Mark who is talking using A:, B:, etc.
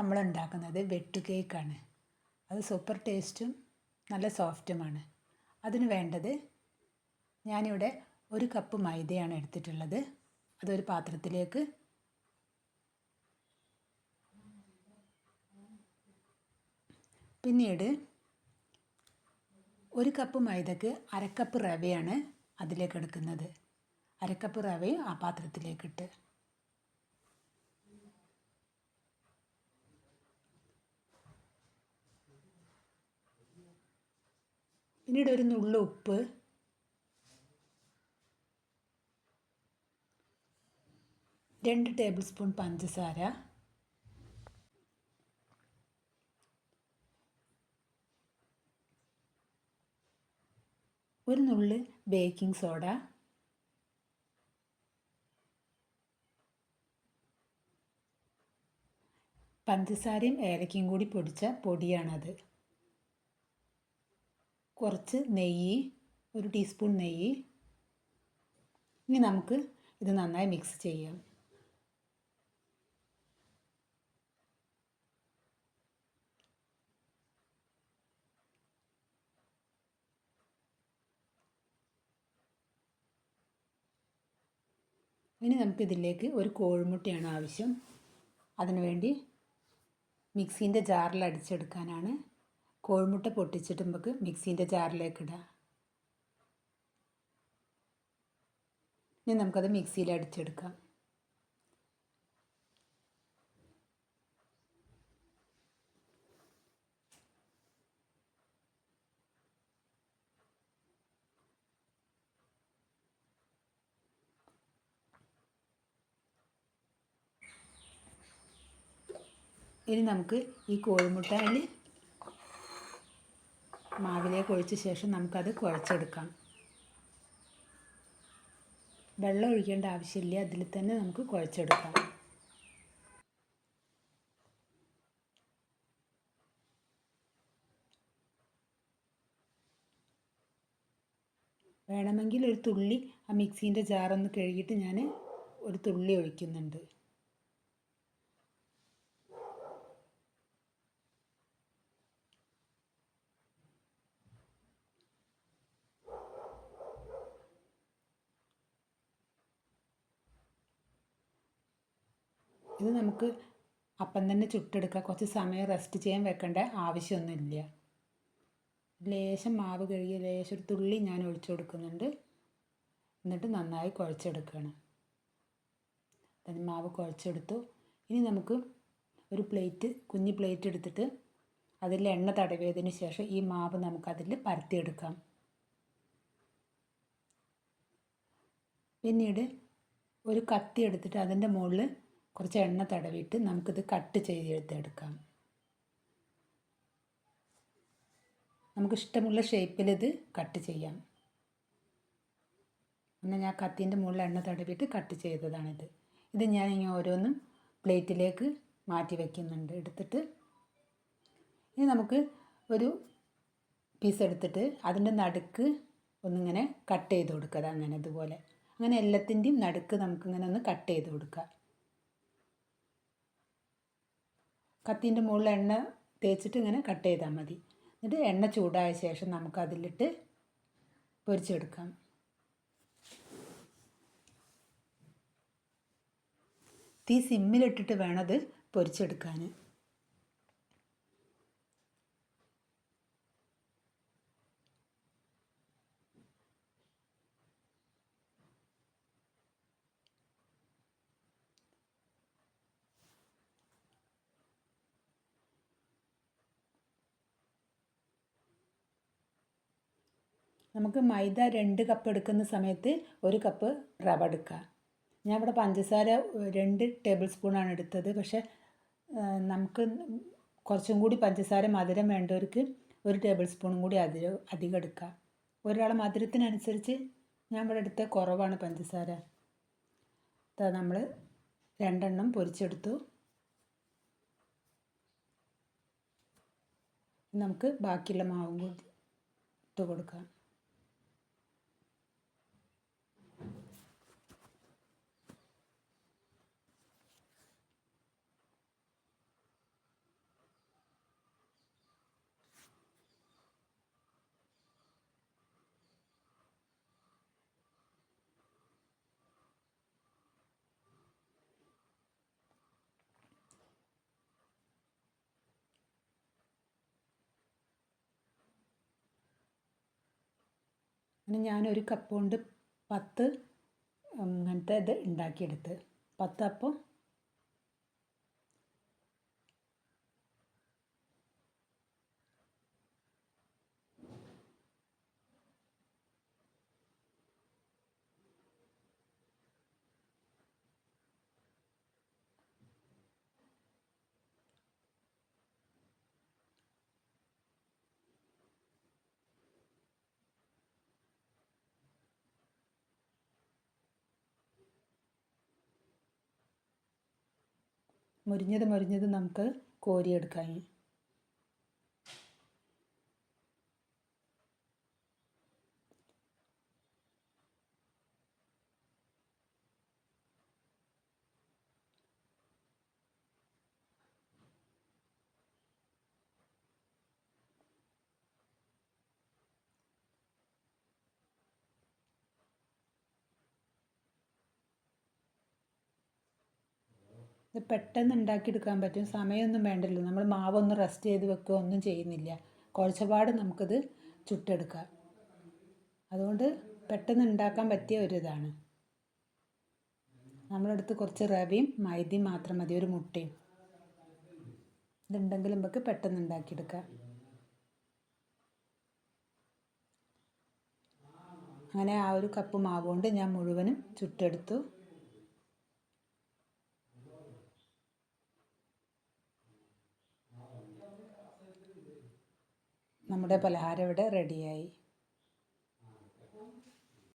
A: നമ്മൾ ഉണ്ടാക്കുന്നത് വെട്ടു കേക്കാണ്. അത് സൂപ്പർ ടേസ്റ്റും നല്ല സോഫ്റ്റുമാണ് അതിന് വേണ്ടത് ഞാനിവിടെ ഒരു കപ്പ് മൈദയാണ് എടുത്തിട്ടുള്ളത്. അതൊരു പാത്രത്തിലേക്ക് പിന്നീട് ഒരു കപ്പ് മൈദക്ക് അരക്കപ്പ് റവയാണ് അതിലേക്ക് എടുക്കുന്നത്. അരക്കപ്പ് റവയും ആ പാത്രത്തിലേക്കിട്ട്. പിന്നീട് ഒരു നുള്ളു ഉപ്പ്. രണ്ട് ടേബിൾ സ്പൂൺ പഞ്ചസാര. ഒരു നുള്ള് ബേക്കിംഗ് സോഡ. പഞ്ചസാരയും ഏലക്കയും കൂടി പൊടിച്ച പൊടിയാണത്. കുറച്ച് നെയ്യ് ഒരു ടീസ്പൂൺ നെയ്യ്. ഇനി നമുക്ക് ഇത് നന്നായി മിക്സ് ചെയ്യാം. ഇനി നമുക്കിതിലേക്ക് ഒരു കോഴിമുട്ടയാണ് ആവശ്യം. അതിനുവേണ്ടി മിക്സീന്റെ ജാറിൽ അടിച്ചെടുക്കാനാണ് കോഴിമുട്ട പൊട്ടിച്ചിട്ട് നമുക്ക് മിക്സീന്റെ ജാറിലേക്ക് ഇടാം. ഇനി നമുക്കത് മിക്സിയിൽ അടിച്ചെടുക്കാം. ഇനി നമുക്ക് ഈ കോഴിമുട്ടയിൽ മാവിലേക്ക് ഒഴിച്ച ശേഷം നമുക്കത് കുഴച്ചെടുക്കാം. വെള്ളം ഒഴിക്കേണ്ട ആവശ്യമില്ല. അതിൽ തന്നെ നമുക്ക് കുഴച്ചെടുക്കാം. വേണമെങ്കിൽ ഒരു തുള്ളി ആ മിക്സീന്റെ ജാറൊന്ന് കഴുകിയിട്ട് ഞാൻ ഒരു തുള്ളി ഒഴിക്കുന്നുണ്ട്. ഇത് നമുക്ക് അപ്പം തന്നെ ചുട്ടെടുക്കാം. കുറച്ച് സമയം റെസ്റ്റ് ചെയ്യാൻ വെക്കേണ്ട. ആവശ്യമൊന്നുമില്ല. ലേശം മാവ് കഴുകിയ ലേശം ഒരു തുള്ളി ഞാൻ ഒഴിച്ചു കൊടുക്കുന്നുണ്ട്. എന്നിട്ട് നന്നായി കുഴച്ചെടുക്കുകയാണ് അതിന് മാവ് കുഴച്ചെടുത്തു. ഇനി നമുക്ക് ഒരു പ്ലേറ്റ് കുഞ്ഞി പ്ലേറ്റ് എടുത്തിട്ട് അതിൽ എണ്ണ തടവിയതിന് ശേഷം ഈ മാവ് നമുക്കതിൽ പരത്തിയെടുക്കാം. പിന്നീട് ഒരു കത്തി എടുത്തിട്ട് അതിന്റെ മുകളിൽ കുറച്ച് എണ്ണ തടവിയിട്ട് നമുക്കിത് കട്ട് ചെയ്തെടുത്തെടുക്കാം നമുക്ക് ഇഷ്ടമുള്ള ഷേപ്പിൽ ഇത് കട്ട് ചെയ്യാം. പിന്നെ ഞാൻ കത്തിന്റെ മുകളിൽ എണ്ണ തടവിയിട്ട് കട്ട് ചെയ്തതാണിത്. ഇത് ഞാൻ ഇനി ഓരോന്നും പ്ലേറ്റിലേക്ക് മാറ്റി വയ്ക്കുന്നുണ്ട് എടുത്തിട്ട് ഇനി നമുക്ക് ഒരു പീസ് എടുത്തിട്ട് അതിന്റെ നടുക്ക് ഒന്നിങ്ങനെ കട്ട് ചെയ്ത് കൊടുക്കുക. അങ്ങനെ ഇതുപോലെ. അങ്ങനെ എല്ലാത്തിന്റെയും നടുക്ക് നമുക്കിങ്ങനെ ഒന്ന് കട്ട് ചെയ്ത് കൊടുക്കുക. കത്തീന്റെ മുകളിൽ എണ്ണ തേച്ചിട്ട് ഇങ്ങനെ കട്ട് ചെയ്താൽ മതി. എന്നിട്ട് എണ്ണ ചൂടായ ശേഷം നമുക്ക് അതിലിട്ട് പൊരിച്ചെടുക്കാം. തീ സിമ്മിലിട്ടിട്ട് വേണം അത് പൊരിച്ചെടുക്കാൻ. നമുക്ക് മൈദ രണ്ട് കപ്പ് എടുക്കുന്ന സമയത്ത് ഒരു കപ്പ് റവ എടുക്കുക. ഞാൻ ഇവിടെ പഞ്ചസാര രണ്ട് ടേബിൾ സ്പൂണാണ് എടുത്തത്. പക്ഷേ നമുക്ക് കുറച്ചും കൂടി പഞ്ചസാര മധുരം വേണ്ടവർക്ക് ഒരു ടേബിൾ സ്പൂണും കൂടി അധികം അധികം എടുക്കുക. ഒരാളെ മധുരത്തിനനുസരിച്ച് ഞാൻ ഇവിടെ എടുത്ത കുറവാണ് പഞ്ചസാര. നമ്മൾ രണ്ടെണ്ണം പൊരിച്ചെടുത്തു. നമുക്ക് ബാക്കിയുള്ള മാവും കൂടി ഇട്ട് കൊടുക്കാം. അങ്ങനെ ഞാനൊരു കപ്പ് കൊണ്ട് പത്ത് അങ്ങനത്തെ ഇത് ഉണ്ടാക്കിയെടുത്ത്. പത്ത് അപ്പം മുരിഞ്ഞത് മുരിഞ്ഞത് നമുക്ക് കോരിയെടുക്കാം. ഇത് പെട്ടെന്ന് ഉണ്ടാക്കിയെടുക്കാൻ പറ്റും. സമയമൊന്നും വേണ്ടല്ലോ. നമ്മൾ മാവൊന്ന് റെസ്റ്റ് ചെയ്ത് വെക്കുക. ഒന്നും ചെയ്യുന്നില്ല. കുഴച്ചപാട് നമുക്കിത് ചുട്ടെടുക്കാം. അതുകൊണ്ട് പെട്ടെന്ന് ഉണ്ടാക്കാൻ പറ്റിയ ഒരു ഇതാണ്. നമ്മളെടുത്ത് കുറച്ച് റവയും മൈദയും മാത്രം മതി. ഒരു മുട്ടയും. ഇതുണ്ടെങ്കിൽ നമുക്ക് പെട്ടെന്ന് ഉണ്ടാക്കിയെടുക്കാം. അങ്ങനെ ആ ഒരു കപ്പ് മാവുകൊണ്ട് ഞാൻ മുഴുവനും ചുട്ടെടുത്തു. നമ്മുടെ പലഹാരം ഇവിടെ റെഡിയായി